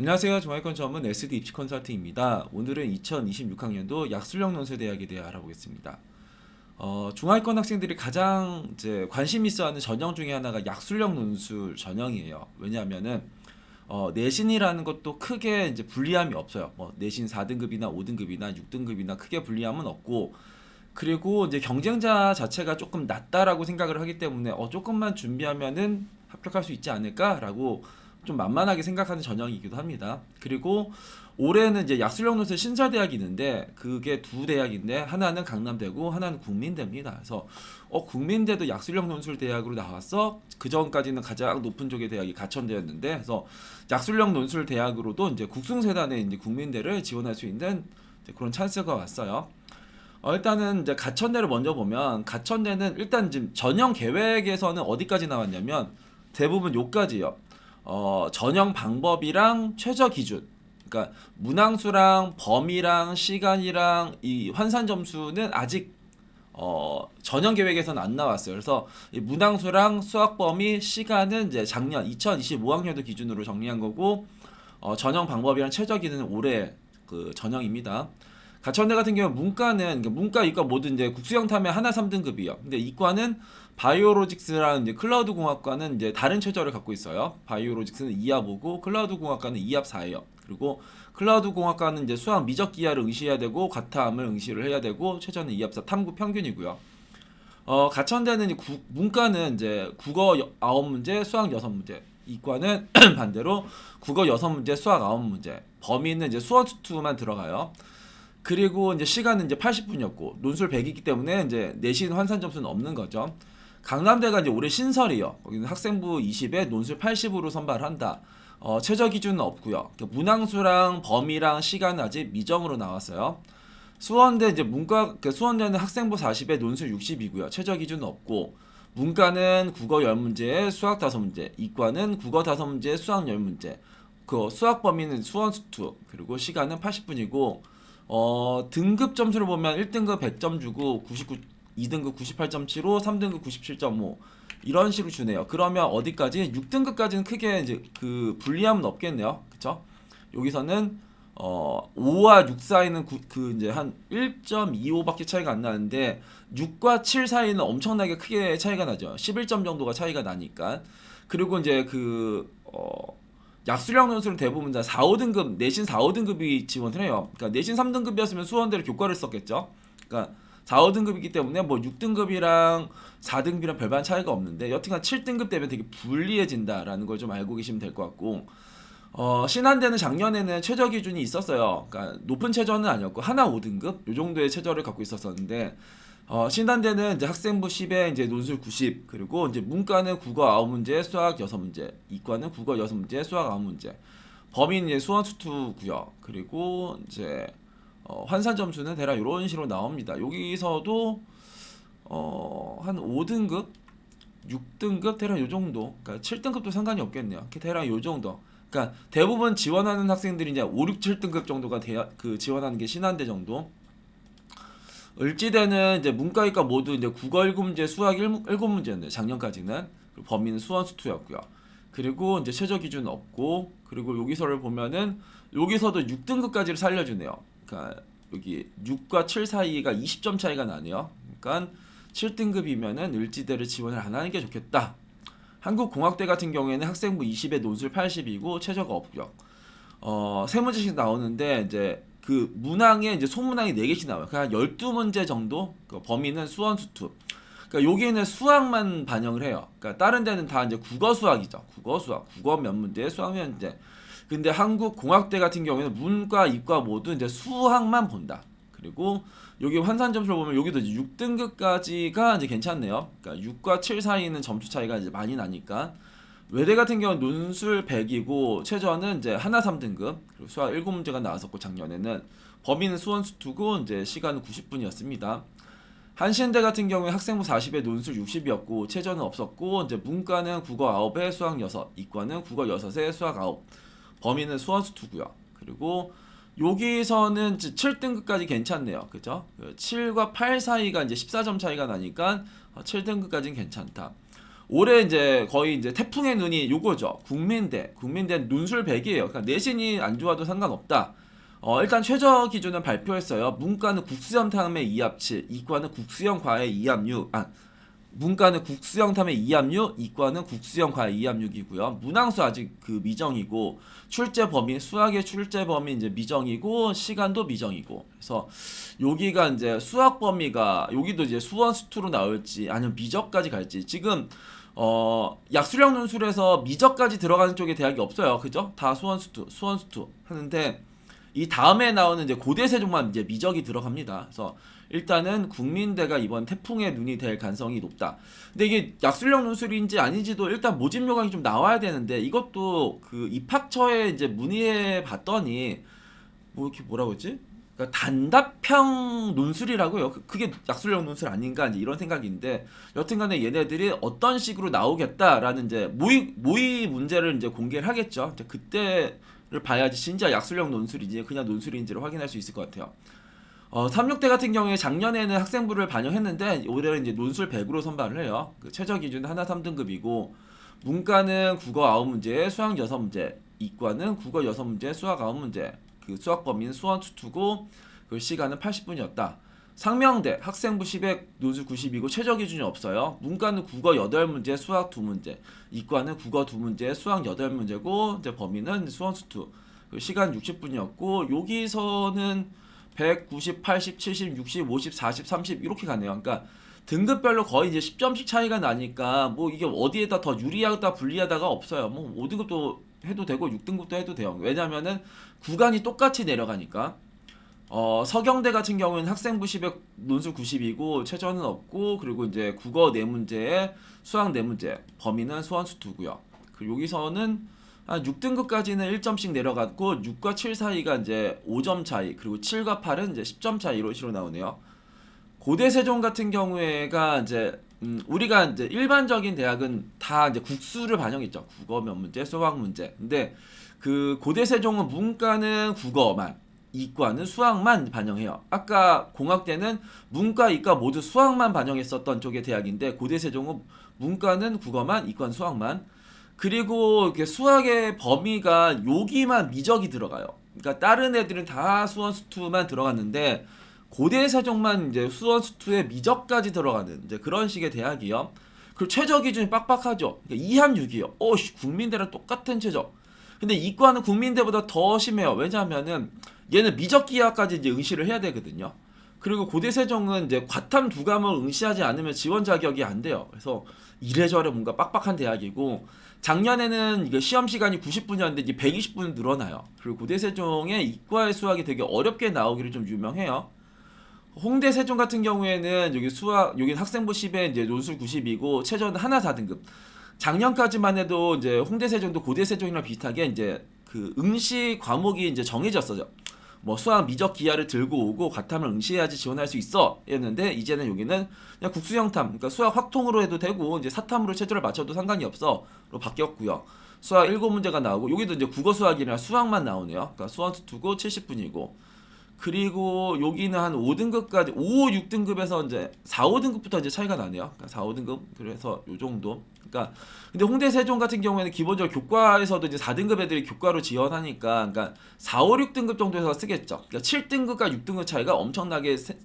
안녕하세요. 종합권 전문 SD 입시 컨설팅입니다. 오늘은 2026학년도 약술형 논술대학에 대해 알아보겠습니다. 어, 중하위권 학생들이 가장 이제 관심 있어하는 전형 중에 하나가 약술형 논술 전형이에요. 왜냐하면은 어, 내신이라는 것도 크게 이제 불리함이 없어요. 뭐 내신 4등급이나 5등급이나 6등급이나 크게 불리함은 없고 그리고 이제 경쟁자 자체가 조금 낮다라고 생각을 하기 때문에 어, 조금만 준비하면은 합격할 수 있지 않을까라고 좀 만만하게 생각하는 전형이기도 합니다. 그리고 올해는 이제 약술형 논술 신설대학이 있는데 그게 두 대학인데 하나는 강남대고 하나는 국민대입니다. 그래서 어 국민대도 약술형 논술 대학으로 나왔어? 그 전까지는 가장 높은 쪽의 대학이 가천대였는데 그래서 약술형 논술 대학으로도 이제 국승세단에 이제 국민대를 지원할 수 있는 그런 찬스가 왔어요. 어, 일단은 이제 가천대를 먼저 보면 가천대는 일단 지금 전형 계획에서는 어디까지 나왔냐면 대부분 요까지요. 어, 전형 방법이랑 최저 기준. 그러니까 문항수랑 범위랑 시간이랑 이 환산 점수는 아직 어, 전형 계획에서는 안 나왔어요. 그래서 이 문항수랑 수학 범위, 시간은 이제 작년 2025학년도 기준으로 정리한 거고 어, 전형 방법이랑 최저 기준은 올해 그 전형입니다. 가천대 같은 경우 문과는 그러니까 문과 이과 모두 이제 국수형 탐의 하나 3등급이요. 근데 이과는 바이오로직스랑 이제 클라우드 공학과는 이제 다른 최저를 갖고 있어요. 바이오로직스는 2합 5고 클라우드 공학과는 2합 4예요. 그리고 클라우드 공학과는 이제 수학 미적 기하를 응시해야 되고 과탐을 응시를 해야 되고 최저는 2합 4 탐구 평균이고요. 어, 가천대는 구- 문과는 이제 국어 9문제, 수학 6문제. 이과는 반대로 국어 6문제, 수학 9문제. 범위는 이제 수원 수투만 들어가요. 그리고 이제 시간은 이제 80분이었고 논술 100이기 때문에 이제 내신 환산 점수는 없는 거죠. 강남대가 이제 올해 신설이요. 거기는 학생부 20에 논술 80으로 선발한다. 어, 최저 기준은 없고요. 그러니까 문항수랑 범위랑 시간은 아직 미정으로 나왔어요. 수원대 이제 문과 그 수원대는 학생부 40에 논술 60이고요. 최저 기준은 없고 문과는 국어 10문제에 수학 5문제, 이과는 국어 5문제에 수학 10문제. 그 수학 범위는 수원 수투 그리고 시간은 80분이고 어, 등급 점수를 보면 1등급 100점 주고 99 2등급 98.75, 3등급 97.5 이런 식으로 주네요. 그러면 어디까지? 6등급까지는 크게 이제 그 불리함은 없겠네요. 그쵸 여기서는 어 5와 6 사이는 구, 그 이제 한 1.25밖에 차이가 안 나는데 6과 7 사이는 엄청나게 크게 차이가 나죠. 11점 정도가 차이가 나니까. 그리고 이제 그 어, 약수령 논술은 대부분 다 4, 5등급 내신 4, 5등급이 지원을 해요. 그러니까 내신 3등급이었으면 수원대로 교과를 썼겠죠. 그러니까 4, 5등급이기 때문에 뭐 6등급이랑 4등급이랑 별반 차이가 없는데 여튼간 7등급 되면 되게 불리해진다라는 걸 좀 알고 계시면 될 것 같고 어, 신한대는 작년에는 최저 기준이 있었어요. 그러니까 높은 최저는 아니었고 하나 5등급 요 정도의 최저를 갖고 있었었는데 어, 신한대는 이제 학생부 10에 이제 논술 90 그리고 이제 문과는 국어 9문제, 수학 6문제, 이과는 국어 6문제, 수학 9문제. 범위는 이제 수원 수투고요. 그리고 이제 어, 환산 점수는 대략 이런 식으로 나옵니다. 여기서도 어, 한 5등급, 6등급 대략 요 정도. 그러니까 7등급도 상관이 없겠네요. 대략 요 정도. 그러니까 대부분 지원하는 학생들이 이제 5, 6, 7등급 정도가 대학 그 지원하는 게 신한대 정도. 을지대는 이제 문과이과 모두 이제 국어 7문제, 수학 1, 7문제였네요. 작년까지는. 범위는 수원 수투였고요. 그리고 이제 최저 기준 없고 그리고 여기서를 보면은 여기서도 6등급까지를 살려주네요. 그러니까 여기 6과 7 사이가 20점 차이가 나네요. 그러니까 7등급이면은 을지대를 지원을 안 하는 게 좋겠다. 한국공학대 같은 경우에는 학생부 20에 논술 80이고 최저가 없고요. 어, 세 문제씩 나오는데 이제 그 문항에 이제 소문항이 4개씩 나와요. 그냥 12문제 정도 그 범위는 수원 수투. 그러니까 여기는 수학만 반영을 해요. 그러니까 다른 데는 다 이제 국어 수학이죠. 국어 수학, 국어 몇 문제, 수학 몇 문제. 근데 한국 공학대 같은 경우에는 문과, 이과 모두 이제 수학만 본다. 그리고 여기 환산 점수를 보면 여기도 이제 6등급까지가 이제 괜찮네요. 그러니까 6과 7 사이는 점수 차이가 이제 많이 나니까 외대 같은 경우는 논술 100이고 최저는 이제 하나 3등급 그리고 수학 7문제가 나왔었고 작년에는 범위는 수원 수투고 이제 시간은 90분이었습니다. 한신대 같은 경우에 학생부 40에 논술 60이었고 최저는 없었고 이제 문과는 국어 9에 수학 6, 이과는 국어 6에 수학 9. 범위는 수원 수투고요. 그리고 여기서는 7등급까지 괜찮네요. 그죠? 7과 8 사이가 이제 14점 차이가 나니까 7등급까지는 괜찮다. 올해 이제 거의 이제 태풍의 눈이 요거죠. 국민대, 국민대 논술 100이에요. 그러니까 내신이 안 좋아도 상관없다. 어, 일단 최저 기준은 발표했어요. 문과는 국수형 탐의 2합 7, 이과는 국수형 과외 2합 6. 아, 문과는 국수형 탐의 2합 6, 이과는 국수형 과외 2합 6이고요. 문항수 아직 그 미정이고 출제 범위, 수학의 출제 범위 이제 미정이고 시간도 미정이고. 그래서 여기가 이제 수학 범위가 여기도 이제 수원 수투로 나올지 아니면 미적까지 갈지 지금 어 약수령 논술에서 미적까지 들어가는 쪽에 대학이 없어요. 그죠? 다 수원 수투, 수원 수투 하는데 이 다음에 나오는 이제 고대 세종만 이제 미적이 들어갑니다. 그래서 일단은 국민대가 이번 태풍의 눈이 될 가능성이 높다. 근데 이게 약술형 논술인지 아닌지도 일단 모집 요강이 좀 나와야 되는데 이것도 그 입학처에 이제 문의해 봤더니 뭐 이렇게 뭐라고 했지? 그러니까 단답형 논술이라고요. 그- 그게 약술형 논술 아닌가 이제 이런 생각인데 여튼간에 얘네들이 어떤 식으로 나오겠다라는 이제 모의 모의 문제를 이제 공개를 하겠죠. 이제 그때를 봐야지 진짜 약술형 논술인지 그냥 논술인지를 확인할 수 있을 것 같아요. 어, 36대 같은 경우에 작년에는 학생부를 반영했는데 올해는 이제 논술 100으로 선발을 해요. 그 최저 기준 하나 3등급이고 문과는 국어 9문제, 수학 6문제, 이과는 국어 6문제, 수학 9문제. 그 수학 범위는 수원 투투고 그 시간은 80분이었다. 상명대 학생부 10에 논술 90이고 최저 기준이 없어요. 문과는 국어 8문제, 수학 2문제. 이과는 국어 2문제, 수학 8문제고 이제 범위는 수원 수투. 그 시간 60분이었고 여기서는 190, 80, 70, 60, 50, 40, 30 이렇게 가네요. 그러니까 등급별로 거의 이제 10점씩 차이가 나니까 뭐 이게 어디에다 더 유리하다 불리하다가 없어요. 뭐 5등급도 해도 되고 6등급도 해도 돼요. 왜냐면은 구간이 똑같이 내려가니까. 어, 서경대 같은 경우는 학생부 10에 논술 90이고 최저는 없고 그리고 이제 국어 네 문제에 수학 네 문제 범위는 수원수 두고요. 그리고 여기서는 한 6등급까지는 1점씩 내려갔고 6과 7 사이가 이제 5점 차이 그리고 7과 8은 이제 10점 차이 이런 식으로 나오네요. 고대 세종 같은 경우에가 이제 음, 우리가 이제 일반적인 대학은 다 이제 국수를 반영했죠. 국어 몇 문제, 수학 문제. 근데 그 고대 세종은 문과는 국어만, 이과는 수학만 반영해요. 아까 공학대는 문과, 이과 모두 수학만 반영했었던 쪽의 대학인데 고대 세종은 문과는 국어만, 이과는 수학만. 그리고 이렇게 수학의 범위가 여기만 미적이 들어가요. 그러니까 다른 애들은 다 수원 수투만 들어갔는데 고대 세종만 이제 수원 수투에 미적까지 들어가는 이제 그런 식의 대학이요. 그리고 최저 기준이 빡빡하죠. 그러니까 2함 6이요. 어씨 국민대랑 똑같은 최저. 근데 이과는 국민대보다 더 심해요. 왜냐하면은 얘는 미적 기하까지 이제 응시를 해야 되거든요. 그리고 고대 세종은 이제 과탐 두 과목을 응시하지 않으면 지원 자격이 안 돼요. 그래서 이래저래 뭔가 빡빡한 대학이고 작년에는 이게 시험 시간이 90분이었는데 이제 120분 늘어나요. 그리고 고대 세종의 이과의 수학이 되게 어렵게 나오기를 좀 유명해요. 홍대 세종 같은 경우에는 여기 수학 여기 학생부 10에 이제 논술 90이고 최저는 하나 4등급. 작년까지만 해도 이제 홍대 세종도 고대 세종이랑 비슷하게 이제 그 응시 과목이 이제 정해졌어요. 뭐 수학 미적 기하를 들고 오고 과탐을 응시해야지 지원할 수 있어 였는데 이제는 여기는 그냥 국수형탐 그러니까 수학 확통으로 해도 되고 이제 사탐으로 체제를 맞춰도 상관이 없어로 바뀌었고요. 수학 7문제가 나오고 여기도 이제 국어 수학이랑 수학만 나오네요. 그러니까 수원 투고 70분이고 그리고 여기는 한 5등급까지 5, 6등급에서 이제 4, 5등급부터 이제 차이가 나네요. 그러니까 4, 5등급 그래서 요 정도. 그러니까 근데 홍대 세종 같은 경우에는 기본적으로 교과에서도 이제 4등급 애들이 교과로 지원하니까 그러니까 4, 5, 6등급 정도에서 쓰겠죠. 그러니까 7등급과 6등급 차이가 엄청나게 세-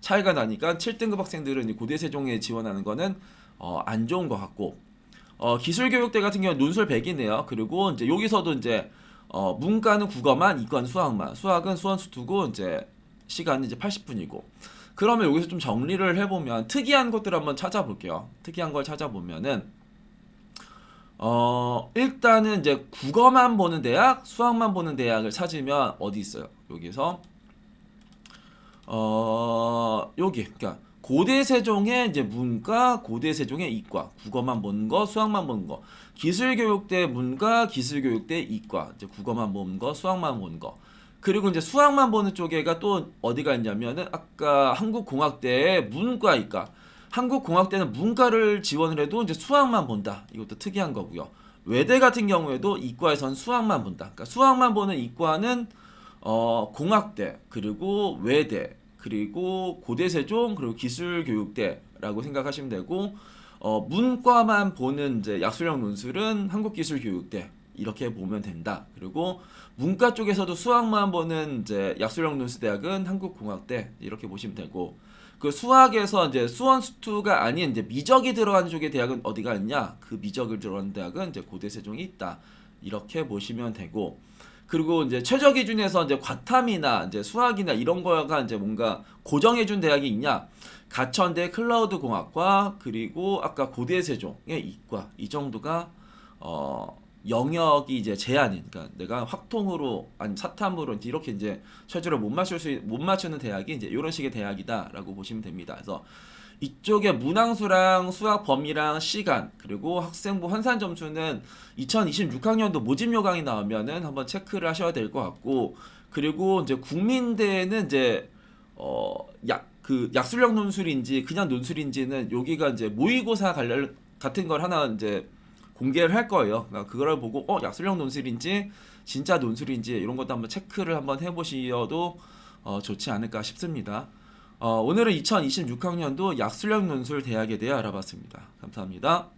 차이가 나니까 7등급 학생들은 고대 세종에 지원하는 거는 어, 안 좋은 것 같고 어, 기술교육대 같은 경우는 논술 100이네요. 그리고 이제 여기서도 이제 어, 문과는 국어만, 이과는 수학만. 수학은 수원수 두고 이제 시간은 이제 80분이고. 그러면 여기서 좀 정리를 해보면 특이한 것들 한번 찾아볼게요. 특이한 걸 찾아보면은 어 일단은 이제 국어만 보는 대학, 수학만 보는 대학을 찾으면 어디 있어요? 여기서 어 여기 그러니까 고대 세종의 이제 문과, 고대 세종의 이과, 국어만 보는 거, 수학만 보는 거. 기술 교육대 문과, 기술 교육대 이과, 이제 국어만 보는 거, 수학만 보는 거. 그리고 이제 수학만 보는 쪽에가 또 어디가 있냐면은 아까 한국 공학대의 문과 이과. 한국 공학대는 문과를 지원을 해도 이제 수학만 본다. 이것도 특이한 거고요. 외대 같은 경우에도 이과에선 수학만 본다. 그러니까 수학만 보는 이과는 어, 공학대 그리고 외대 그리고 고대세종 그리고 기술교육대라고 생각하시면 되고 어, 문과만 보는 이제 약술형 논술은 한국기술교육대 이렇게 보면 된다. 그리고 문과 쪽에서도 수학만 보는 이제 약술형 논술대학은 한국공학대 이렇게 보시면 되고 그 수학에서 이제 수원 수투가 아닌 이제 미적이 들어가는 쪽의 대학은 어디가 있냐? 그 미적을 들어가는 대학은 이제 고대 세종이 있다. 이렇게 보시면 되고 그리고 이제 최저 기준에서 이제 과탐이나 이제 수학이나 이런 거가 이제 뭔가 고정해 준 대학이 있냐? 가천대 클라우드 공학과 그리고 아까 고대 세종의 이과 이 정도가 어 영역이 이제 제한이 그러니까 내가 확통으로 아니 사탐으로 이렇게 이제 최저를 못 맞출 수 못 맞추는 대학이 이제 이런 식의 대학이다라고 보시면 됩니다. 그래서 이쪽에 문항수랑 수학 범위랑 시간 그리고 학생부 환산 점수는 2026학년도 모집 요강이 나오면은 한번 체크를 하셔야 될 것 같고 그리고 이제 국민대는 이제 어약 그 약술력 논술인지 그냥 논술인지는 여기가 이제 모의고사 관련 같은 걸 하나 이제 공개를 할 거예요. 그러니까 그걸 보고 어 약술력 논술인지 진짜 논술인지 이런 것도 한번 체크를 한번 해보시어도 어, 좋지 않을까 싶습니다. 어, 오늘은 2026학년도 약술력 논술 대학에 대해 알아봤습니다. 감사합니다.